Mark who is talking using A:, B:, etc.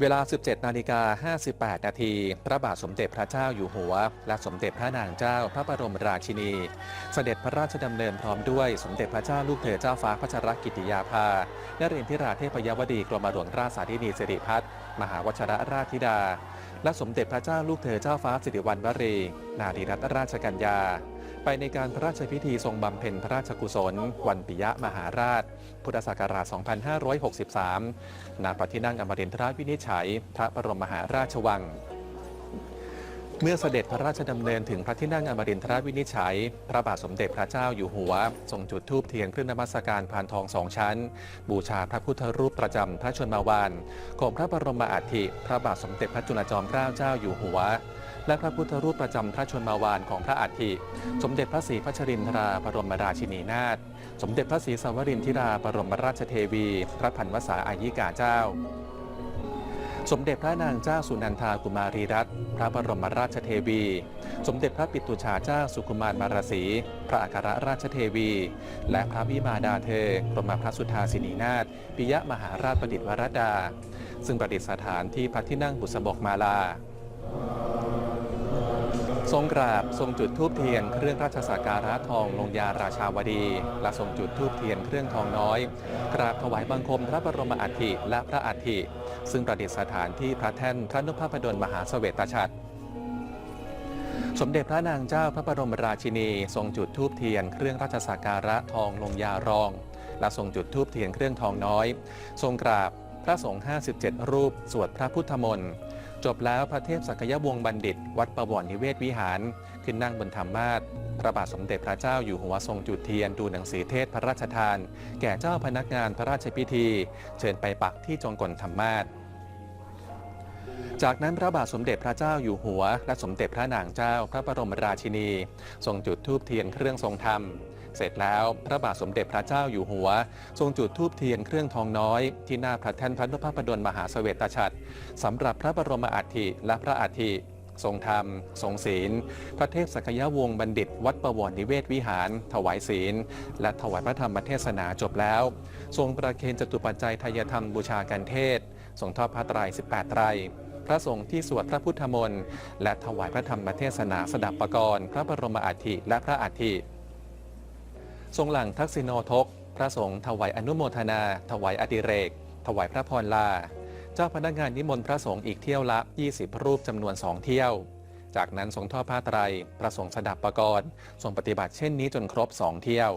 A: เวลา 17 นาฬิกา 58 นาที พระบาทสมเด็จพระเจ้าอยู่หัว และสมเด็จพระนางเจ้าพระบรมราชินี เสด็จพระราชดำเนินพร้อมด้วยสมเด็จพระเจ้าลูกเธอเจ้าฟ้าพัชรกิติยาภา นเรนทิราเทพยวดีกรมหลวงราชสาธินีสิริพัฒน์มหาวชรราชธิดา และสมเด็จพระเจ้าลูกเธอเจ้าฟ้าสิริวัณวรีนาดีรัตนราชกัญญา ไปในการพระราชพิธีทรงบำเพ็ญพระราชกุศล วันปิยมหาราช พุทธศักราช 2563ณพระที่นั่งอมรินทราวินิจฉัย พระบรมมหาราชวัง เมื่อเสด็จพระราชดำเนินถึงพระที่นั่งอมรินทราวินิจฉัย พระบาทสมเด็จพระเจ้าอยู่หัว ทรงจุดธูปเทียนเครื่องนมัสการพานทองสองชั้น บูชาพระพุทธรูปประจำพระชนมาวานของพระบรมอัฐิพระบาทสมเด็จพระจุลจอมเกล้าเจ้าอยู่หัว และพระพุทธรูปประจำพระชนมาวานของพระอัฐิสมเด็จพระศรีพัชรินทราบรมราชินีนาถสมเด็จพระศรีสวรินทิราบรมราชเทวี พระพันวษาอายิกาเจ้า สมเด็จพระนางเจ้าสุนันทากุมารีรัตน์พระบรมราชเทวี สมเด็จพระปิตุชาเจ้าสุกุมารมารสี พระอัครราชเทวี และพระวิมาดาเธอกรมพระสุธาสินีนาถปิยมหาราชประดิษฐ์วรดา ซึ่งประดิษฐานที่พระที่นั่งบุษบกมาลา ทรงกราบทรงจุดธูปเทียนเครื่องราชสักการะทองลงยาราชาวดี และทรงจุดธูปเทียนเครื่องทองน้อย กราบถวายบังคมพระบรมอัฐิและพระอัฐิซึ่งประดิษฐานที่พระแท่นพระนพพดลมหาเสวตฉัตรสมเด็จพระนางเจ้าพระบรมราชินี ทรงจุดธูปเทียนเครื่องราชสักการะทองลงยารอง และทรงจุดธูปเทียนเครื่องทองน้อย ทรงกราบพระสงฆ์57 รูป สวดพระพุทธมนต์ จบแล้วพระเทพสักยวงศ์บัณฑิต วัดประวรนิเวศวิหาร ขึ้นนั่งบนธรรมาสพระบาทสมเด็จพระเจ้าอยู่หัวทรงจุดเทียนดูหนังสือเทศพระราชทาน แก่เจ้าพนักงานพระราชพิธี เชิญไปปักที่จงกลธรรมาสจากนั้นพระบาทสมเด็จพระเจ้าอยู่หัว และสมเด็จพระนางเจ้าพระบรมราชินี ทรงจุดธูปเทียนเครื่องทรงธรรม เสร็จแล้วพระบาทสมเด็จพระเจ้าอยู่หัว ทรงจุดธูปเทียนเครื่องทองน้อย ที่หน้าพระแท่นพระนพพดลมหาเสวตฉัตรสำหรับพระบรมอัฐิและพระอัฐิทรงธรรม ทรงศีล พระเทพสักยวงศ์บัณฑิต วัดประวรนิเวศวิหาร ถวายศีล และถวายพระธรรมเทศนาจบแล้ว ทรงประเคนจตุปัจจัยทายธรรมบูชากันเทศ ทรงทอดพระไตราย18 ไตร พระสงฆ์ที่สวดพระพุทธมนต์ และถวายพระธรรมเทศนาสดับประกรณ์พระบรมอัฐิและพระอัฐิ ทรงหลังทักษิโนทก พระสงฆ์ถวายอนุโมทนา ถวายอดิเรก ถวายพระพรลา เจ้าพนักงานนิมนต์พระสงฆ์อีกเที่ยวละ 20 รูปจำนวนสองเที่ยว จากนั้นทรงทอดผ้าไตรพระสงฆ์สดับประกรณ์ทรงปฏิบัติเช่นนี้จนครบสองเที่ยว